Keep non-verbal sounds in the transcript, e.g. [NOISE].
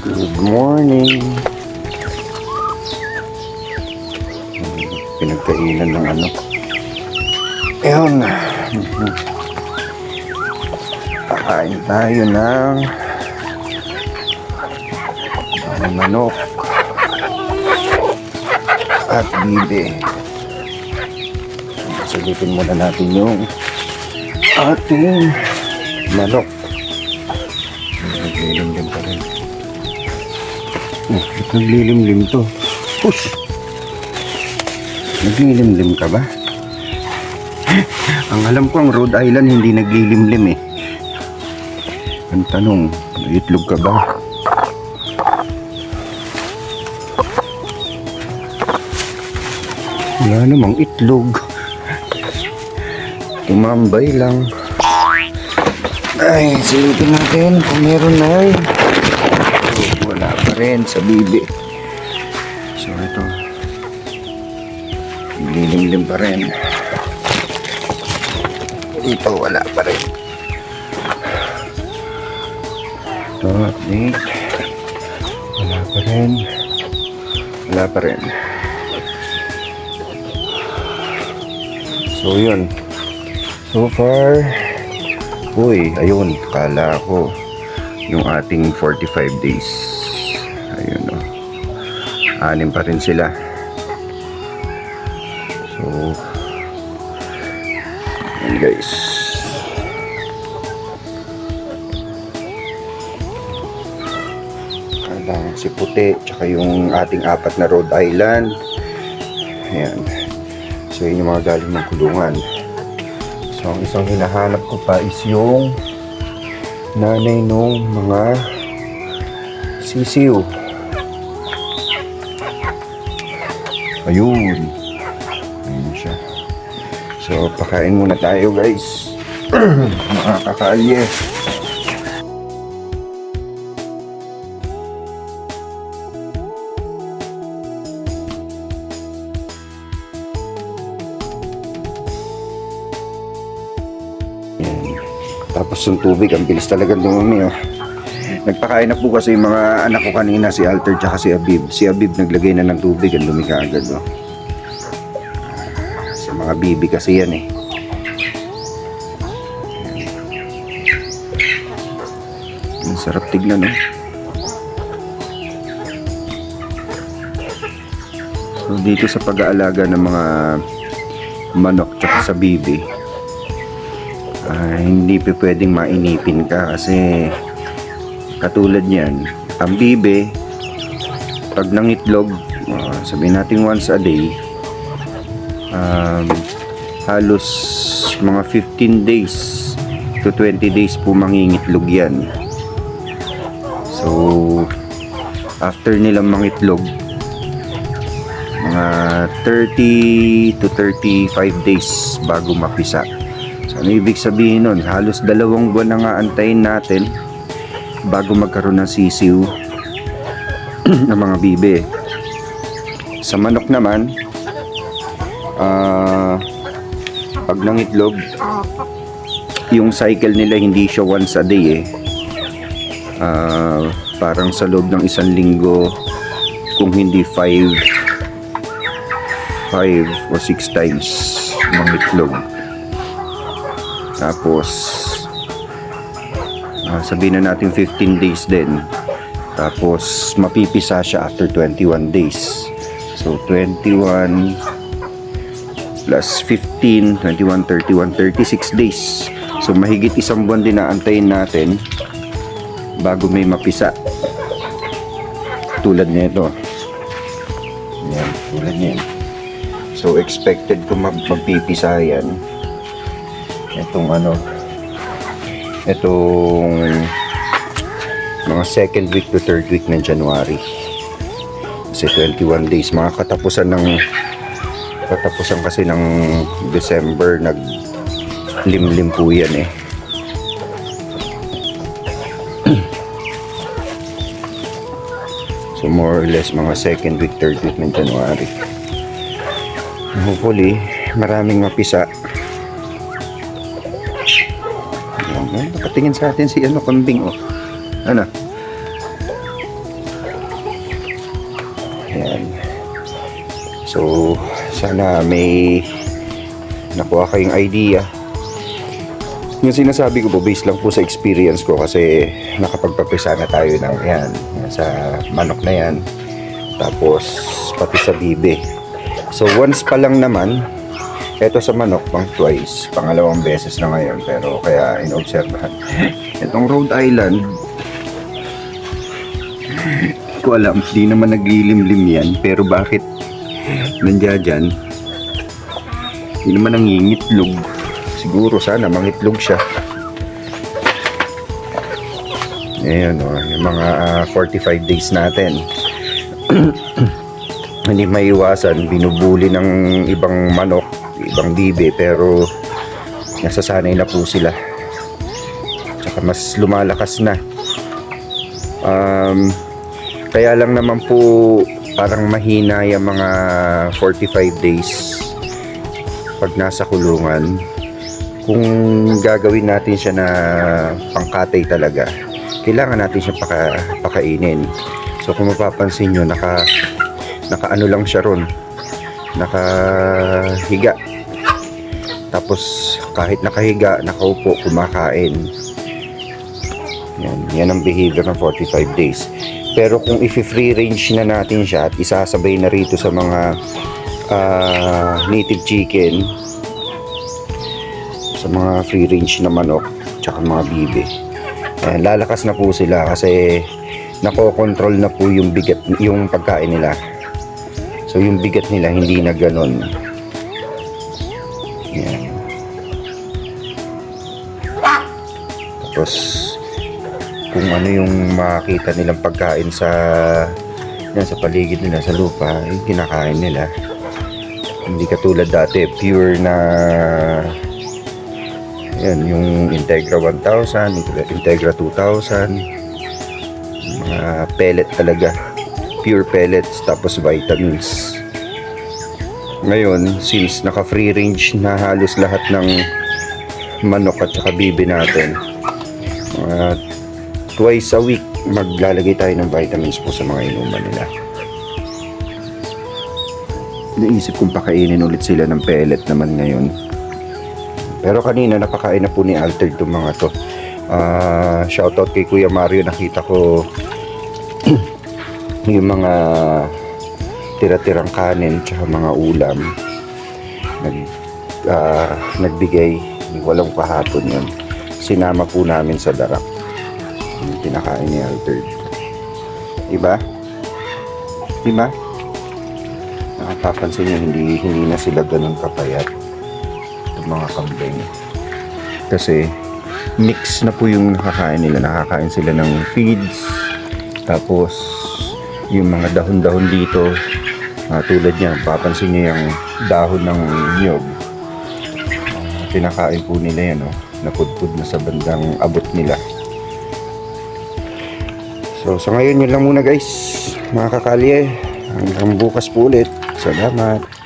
Good morning. Pinagkainan ng ano. Ayun. Kakain tayo ng ng manok at bibe. Sulitin muna natin yung ating manok. Naglilimlim pa rin. Oh, naglilimlim to? Push! Naglilimlim ka ba? [LAUGHS] ang alam ko ang Rhode Island hindi naglilimlim eh. Ang tanong, itlog ka ba? Wala namang itlog. Tumambay lang. Ay, silipin natin kung meron na ay. Rin sa bibi. So ito. Lilimlim pa rin. Dito wala pa rin. Ito, update. Wala pa rin. Wala pa rin. So yun. So far, uy, ayun, kala ko yung ating 45 days. Ayun o. Anim pa rin sila. So, yun guys. Kailangan si puti, tsaka yung ating apat na Rhode Island. Ayan. So, yun yung mga galing ng kulungan. So, ang isang hinahanap ko pa is yung nanay nung mga sisiw. Ayun. Ayun siya. So, pakain muna tayo guys. [CLEARS THROAT] mga kakalye. Tapos yung tubig, ang bilis talaga dumumi. Oh. Nagpakain na po kasi yung mga anak ko kanina, si Alter tsaka si Abib. Si Abib naglagay na ng tubig, ang dumi kaagad. Oh. Sa mga bibi kasi yan eh. Ang sarap tignan oh. So dito sa pag-aalaga ng mga manok tsaka sa bibi, ah, hindi pa pwedeng mainipin ka kasi katulad niyan, ang bibe, pag nangitlog, uh, sabihin natin once a day, um, halos mga 15 days to 20 days po mangingitlog yan. So, after nilang mangitlog, mga 30 to 35 days bago mapisa. So, ano ibig sabihin nun? Halos dalawang buwan na nga antayin natin bago magkaroon ng sisiw [CLEARS THROAT] ng mga bibe. Sa manok naman, ah pag nangitlog, yung cycle nila hindi siya once a day eh. Ah, parang sa loob ng isang linggo, kung hindi 5 5 o 6 times mangitlog. Tapos, Ah, sabihin na natin 15 days din. Tapos mapipisa siya after 21 days. So 21 plus 15, 21, 31, 36 days. So mahigit isang buwan din na antayin natin bago may mapisa. Tulad nito. Yan, tulad niyan. So expected mag magpipisa yan. Itong ano, itong mga second week to third week ng January. Kasi 21 days mga katapusan ng katapusan kasi ng December nag limlim po yan eh. [CLEARS THROAT] So more or less mga second week third week ng January. Hopefully maraming mapisa nakatingin sa atin si ano kambing oh. Ano? Ayan. So, sana may nakuha kayong idea. Yung sinasabi ko po, based lang po sa experience ko kasi nakapagpapisa na tayo ng yan, sa manok na yan. Tapos, pati sa bibe. So, once pa lang naman, eto sa manok, pang twice, pangalawang beses na ngayon. Pero kaya inobserbahan. Itong Rhode Island, ko alam, di naman naglilimlim yan. Pero bakit nandiyan dyan? Hindi naman nangingitlog. Siguro sana mangitlog siya. Ayan o, yung mga ah, 45 days natin. [CLEARS THROAT] Hindi maiwasan, binubuli ng ibang manok, ibang bibe, pero nasasanay na po sila. Tsaka mas lumalakas na. Um, kaya lang naman po parang mahina yung mga 45 days pag nasa kulungan kung gagawin natin siya na pangkatay talaga kailangan natin siya paka, pakainin so kung mapapansin nyo naka, naka ano lang siya ron nakahiga tapos kahit nakahiga nakaupo kumakain. Yan, yan ang behavior ng 45 days. Pero kung i-free range na natin siya at isasabay na rito sa mga ah, native chicken sa mga free range na manok tsaka mga bibe Ayan, lalakas na po sila kasi nakokontrol na po yung bigat yung pagkain nila. So yung bigat nila hindi na ganon tapos kung ano yung makita nilang pagkain sa yan, sa paligid nila sa lupa yung kinakain nila. Hindi katulad dati pure na yan yung Integra 1000 Integra 2000 mga pellet talaga. Pure pellets tapos vitamins. Ngayon since naka free range na halos lahat ng manok at saka bibi natin mga twice a week maglalagay tayo ng vitamins po sa mga inuman nila. Naisip kong pakainin ulit sila ng pellet naman ngayon. Pero kanina napakain na po ni Altered itong mga to. Ah, shoutout kay Kuya Mario. Nakita ko [CLEARS THROAT] yung mga tira-tirang kanin tsaka mga ulam. Nag, ah, nagbigay. Walang pahapon yun sinama po namin sa darak yung kinakain ni Altered diba? diba? nakapapansin nyo hindi, hindi na sila ganun kapayat itong mga kambing. Kasi mix na po yung nakakain nila. Nakakain sila ng feeds tapos yung mga dahon-dahon dito. Ah, tulad niya papansin niyo yung dahon ng niyog. Ah, pinakain po nila yan oh, napudpud na sa bandang abot nila. So sa ngayon yun lang muna guys. Mga kakalye hanggang bukas po ulit. Salamat